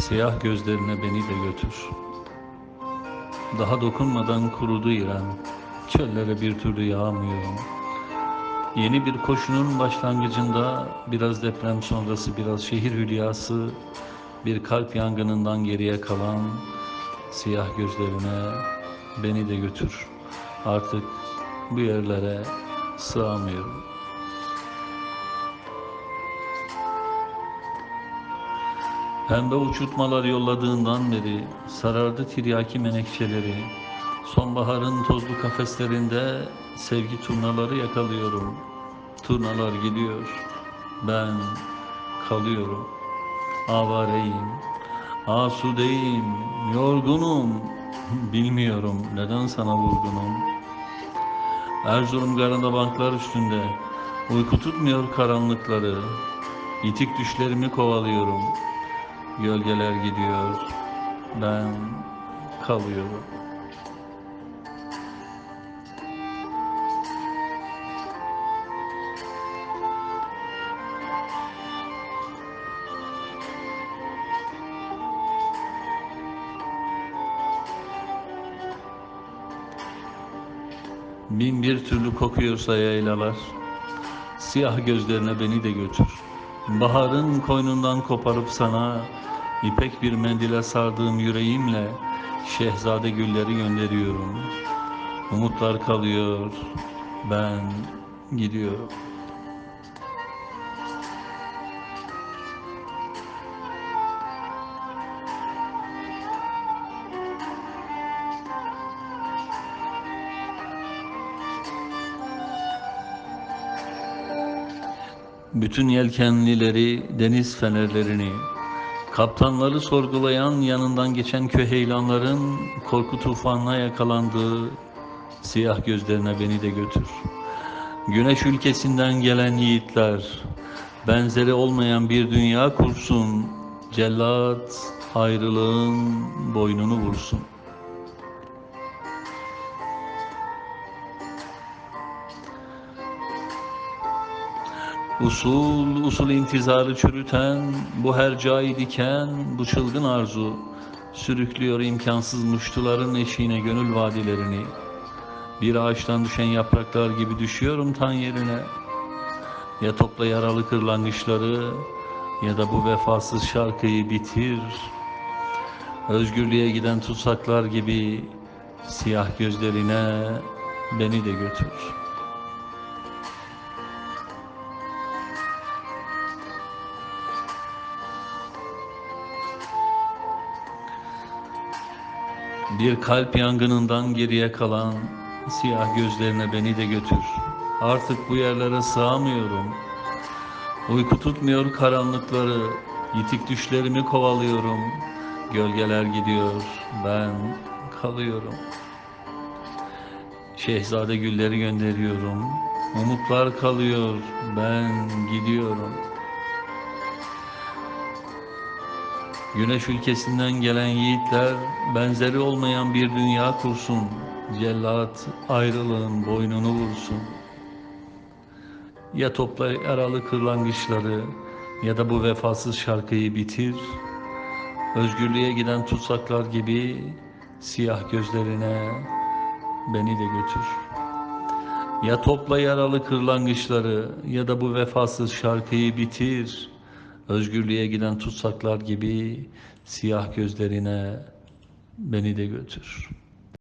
Siyah gözlerine beni de götür. Daha dokunmadan kurudu İran. Çöllere bir türlü yağmıyorum. Yeni bir koşunun başlangıcında biraz deprem sonrası biraz şehir hülyası bir kalp yangınından geriye kalan siyah gözlerine beni de götür. Artık bu yerlere sığamıyorum. Pembe uçurtmalar yolladığından beri sarardı tiryaki menekşeleri. Sonbaharın tozlu kafeslerinde sevgi turnaları yakalıyorum. Turnalar gidiyor, ben kalıyorum. Avareyim, asudeyim, yorgunum. Bilmiyorum neden sana vurgunum. Erzurum garında banklar üstünde uyku tutmuyor karanlıkları. İtik düşlerimi kovalıyorum. Gölgeler gidiyor, ben kalıyorum. Bin bir türlü kokuyorsa yaylalar, siyah gözlerine beni de götür. Baharın koynundan koparıp sana, ipek bir mendile sardığım yüreğimle, şehzade gülleri gönderiyorum. Umutlar kalıyor, ben gidiyorum. Bütün yelkenlileri, deniz fenerlerini, kaptanları sorgulayan yanından geçen köheylanların korku tufanına yakalandığı siyah gözlerine beni de götür. Güneş ülkesinden gelen yiğitler, benzeri olmayan bir dünya kursun, cellat ayrılığın boynunu vursun. Usul usul intizarı çürüten, bu hercai diken, bu çılgın arzu, sürüklüyor imkansız muştuların eşiğine gönül vadilerini. Bir ağaçtan düşen yapraklar gibi düşüyorum tan yerine. Ya topla yaralı kırlangıçları, ya da bu vefasız şarkıyı bitir. Özgürlüğe giden tutsaklar gibi siyah gözlerine beni de götür.'' Bir kalp yangınından geriye kalan siyah gözlerine beni de götür. Artık bu yerlere sığamıyorum. Uyku tutmuyor karanlıkları, yitik düşlerimi kovalıyorum. Gölgeler gidiyor, ben kalıyorum. Şehzade gülleri gönderiyorum. Umutlar kalıyor, ben gidiyorum. Güneş ülkesinden gelen yiğitler benzeri olmayan bir dünya kursun. Cellat ayrılığın boynunu vursun. Ya topla yaralı kırlangıçları ya da bu vefasız şarkıyı bitir. Özgürlüğe giden tutsaklar gibi siyah gözlerine beni de götür. Ya topla yaralı kırlangıçları ya da bu vefasız şarkıyı bitir. Özgürlüğe giden tutsaklar gibi siyah gözlerine beni de götür.''